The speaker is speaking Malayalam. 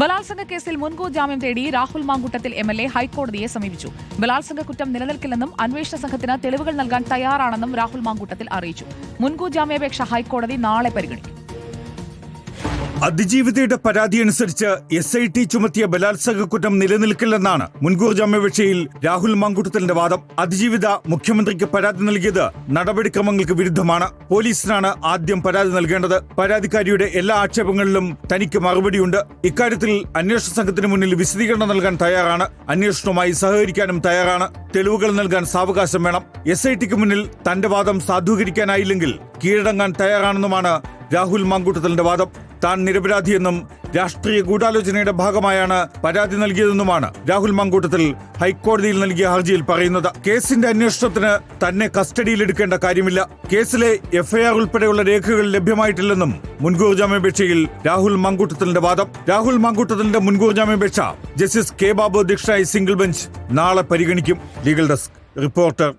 ബലാത്സംഗ കേസിൽ മുൻകൂർ ജാമ്യം തേടി Rahul Mamkootathil M L A ഹൈക്കോടതിയെ സമീപിച്ചു. ബലാത്സംഗ കുറ്റം നിലനിൽക്കില്ലെന്നും അന്വേഷണ സംഘത്തിന് തെളിവുകൾ നൽകാൻ തയ്യാറാണെന്നും രാഹുൽ മാങ്കൂട്ടത്തിൽ അറിയിച്ചു. മുൻകൂർ ജാമ്യാപേക്ഷ ഹൈക്കോടതി നാളെ പരിഗണിക്കും. അതിജീവിതയുടെ പരാതി അനുസരിച്ച് എസ് ഐ ടി ചുമത്തിയ ബലാത്സംഗ കുറ്റം നിലനിൽക്കില്ലെന്നാണ് മുൻകൂർ ജാമ്യപേക്ഷയിൽ രാഹുൽ മങ്കുട്ടത്തിന്റെ വാദം. അതിജീവിത മുഖ്യമന്ത്രിക്ക് പരാതി നൽകിയത് നടപടിക്രമങ്ങൾക്ക് വിരുദ്ധമാണ്. പോലീസിനാണ് ആദ്യം പരാതി നൽകേണ്ടത്. പരാതിക്കാരിയുടെ എല്ലാ ആക്ഷേപങ്ങളിലും തനിക്ക് മറുപടിയുണ്ട്. ഇക്കാര്യത്തിൽ അന്വേഷണ സംഘത്തിന് മുന്നിൽ വിശദീകരണം നൽകാൻ തയ്യാറാണ്. അന്വേഷണവുമായി സഹകരിക്കാനും തയ്യാറാണ്. തെളിവുകൾ നൽകാൻ സാവകാശം വേണം. എസ് ഐ ടിക്ക് മുന്നിൽ തന്റെ വാദം സാധൂകരിക്കാനായില്ലെങ്കിൽ കീഴടങ്ങാൻ തയ്യാറാണെന്നുമാണ് രാഹുൽ മാങ്കൂട്ടത്തലിന്റെ വാദം. താൻ നിരപരാധിയെന്നും രാഷ്ട്രീയ ഗൂഢാലോചനയുടെ ഭാഗമായാണ് പരാതി നൽകിയതെന്നുമാണ് രാഹുൽ മങ്കൂട്ടത്തിൽ ഹൈക്കോടതിയിൽ നൽകിയ ഹർജിയിൽ പറയുന്നത്. കേസിന്റെ അന്വേഷണത്തിന് തന്നെ കസ്റ്റഡിയിലെടുക്കേണ്ട കാര്യമില്ല. കേസിലെ എഫ്ഐആർ ഉൾപ്പെടെയുള്ള രേഖകൾ ലഭ്യമായിട്ടില്ലെന്നും മുൻകൂർ ജാമ്യാപേക്ഷയിൽ രാഹുൽ മങ്കൂട്ടത്തിന്റെ വാദം. രാഹുൽ മങ്കൂട്ടത്തിന്റെ മുൻകൂർ ജാമ്യാപേക്ഷ ജസ്റ്റിസ് കെ ബാബു അധ്യക്ഷനായ സിംഗിൾ ബെഞ്ച് നാളെ പരിഗണിക്കും. Legal desk reporter